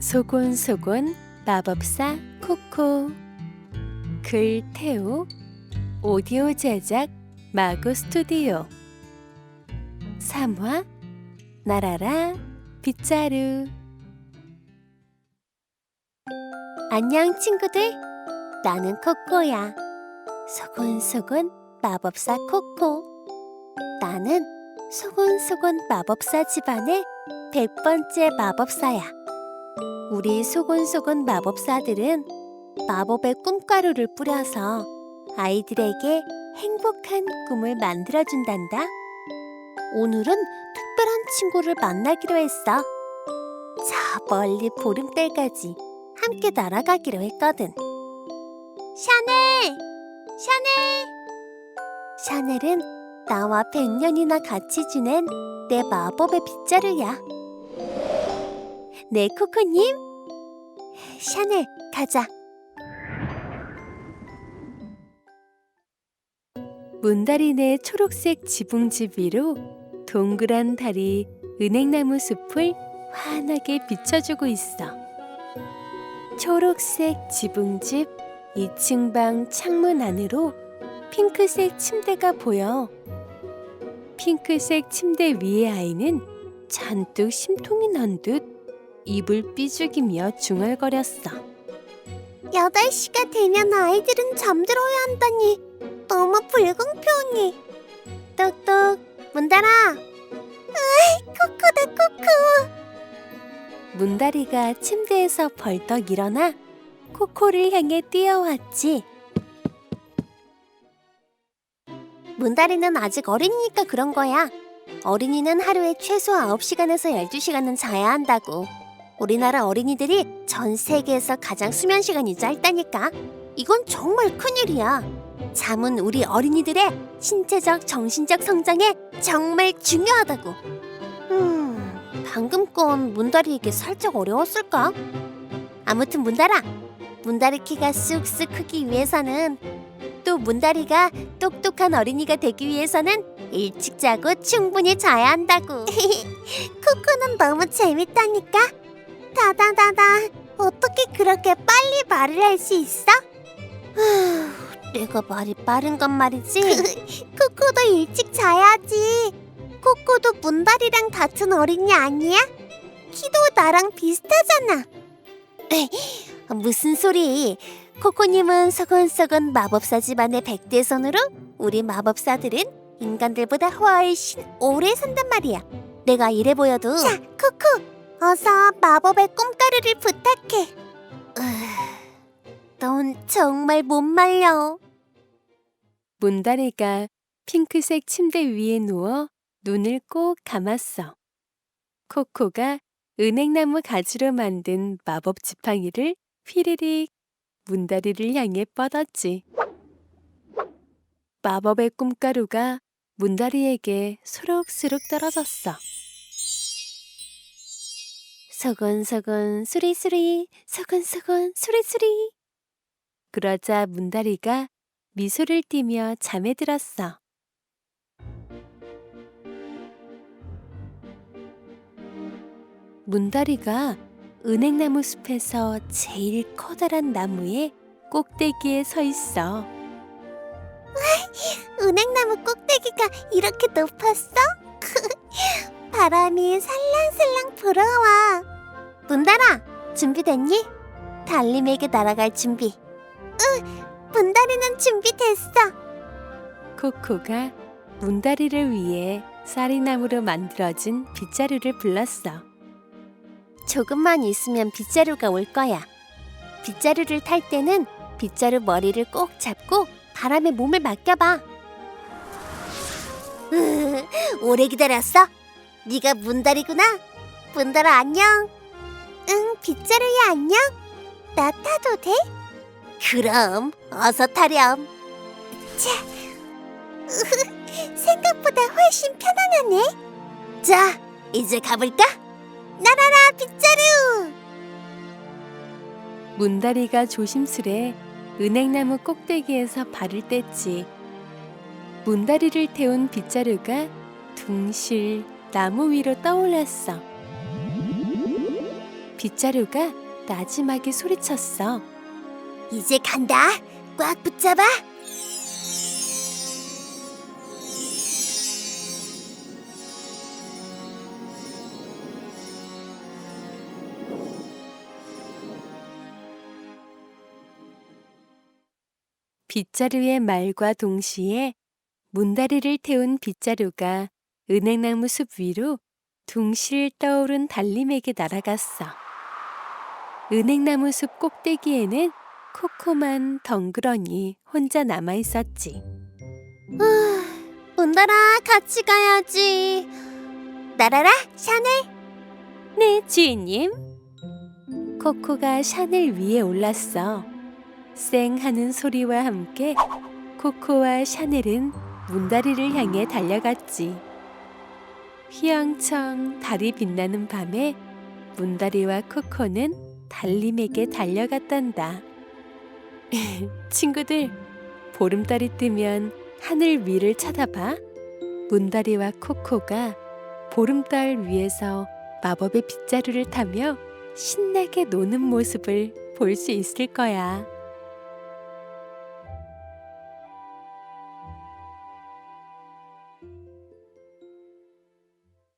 소곤소곤 마법사 코코. 글 태우 오디오 제작 마고 스튜디오. 3화 나라라 빗자루. 안녕 친구들. 나는 코코야. 소곤소곤 마법사 코코. 나는 소곤소곤 마법사 집안의 백 번째 마법사야 우리 소곤소곤 마법사들은 마법의 꿈가루를 뿌려서 아이들에게 행복한 꿈을 만들어준단다. 오늘은 특별한 친구를 만나기로 했어. 저 멀리 보름달까지 함께 날아가기로 했거든. 샤넬! 샤넬! 샤넬은 나와 100년이나 같이 지낸 내 마법의 빗자루야. 네, 코코님. 샤넬, 가자. 문다린의 초록색 지붕집 위로 동그란 달이 은행나무 숲을 환하게 비춰주고 있어. 초록색 지붕집 2층 방 창문 안으로 핑크색 침대가 보여. 핑크색 침대 위의 아이는 잔뜩 심통이 난 듯 입을 삐죽이며 중얼거렸어. 8시가 되면 아이들은 잠들어야 한다니 너무 불공평해. 똑똑, 문달아. 으이, 코코다, 코코. 문다리가 침대에서 벌떡 일어나 코코를 향해 뛰어왔지. 문다리는 아직 어린이니까 그런 거야. 어린이는 하루에 최소 9시간에서 12시간은 자야 한다고. 우리나라 어린이들이 전 세계에서 가장 수면 시간이 짧다니까. 이건 정말 큰일이야. 잠은 우리 어린이들의 신체적, 정신적 성장에 정말 중요하다고. 음, 방금 건 문다리에게 살짝 어려웠을까? 아무튼 문다라, 문다리 키가 쑥쑥 크기 위해서는 또 문다리가 똑똑한 어린이가 되기 위해서는 일찍 자고 충분히 자야 한다고. 코코는 너무 재밌다니까. 다다다다. 어떻게 그렇게 빨리 말을 할 수 있어? 내가 말이 빠른 건 말이지. 코코도 일찍 자야지. 코코도 문다리랑 같은 어린이 아니야? 키도 나랑 비슷하잖아. 무슨 소리? 코코님은 서건서건 마법사 집안의 백대손으로 우리 마법사들은 인간들보다 훨씬 오래 산단 말이야. 내가 이래 보여도. 자, 코코, 어서 마법의 꿈가루를 부탁해. 넌 정말 못 말려. 문다리가 핑크색 침대 위에 누워 눈을 꼭 감았어. 코코가 은행나무 가지로 만든 마법 지팡이를 휘리릭 문다리를 향해 뻗었지. 마법의 꿈가루가 문다리에게 소록소록 떨어졌어. 소곤소곤 수리수리 소곤소곤 수리수리 그러자 문다리가 미소를 띠며 잠에 들었어. 문다리가 은행나무 숲에서 제일 커다란 나무의 꼭대기에 서 있어. 은행나무 꼭대기가 이렇게 높았어? 바람이 살랑살랑 불어와. 문다라, 준비됐니? 달림에게 날아갈 준비. 응, 문다리는 준비됐어. 코코가 문다리를 위해 쌀이나무로 만들어진 빗자루를 불렀어. 조금만 있으면 빗자루가 올 거야. 빗자루를 탈 때는 빗자루 머리를 꼭 잡고 바람에 몸을 맡겨봐. 으, 오래 기다렸어? 네가 문다리구나. 문다라 안녕. 응, 빗자루야 안녕. 나 타도 돼? 그럼 어서 타렴. 자, 생각보다 훨씬 편안하네. 자, 이제 가볼까? 나라라 빗자루. 문다리가 조심스레 은행나무 꼭대기에서 발을 뗐지. 문다리를 태운 빗자루가 둥실 나무 위로 떠올랐어. 빗자루가 나지막이 소리쳤어. 이제 간다. 꽉 붙잡아. 빗자루의 말과 동시에 문다리를 태운 빗자루가 은행나무 숲 위로 둥실 떠오른 달림에게 날아갔어. 은행나무 숲 꼭대기에는 코코만 덩그러니 혼자 남아 있었지. 문달아, 같이 가야지. 나라라, 샤넬. 네, 주인님. 코코가 샤넬 위에 올랐어. 쌩 하는 소리와 함께 코코와 샤넬은 문다리를 향해 달려갔지. 휘영청 달이 빛나는 밤에 문다리와 코코는 달림에게 달려갔단다. 친구들, 보름달이 뜨면 하늘 위를 쳐다봐. 문다리와 코코가 보름달 위에서 마법의 빗자루를 타며 신나게 노는 모습을 볼 수 있을 거야.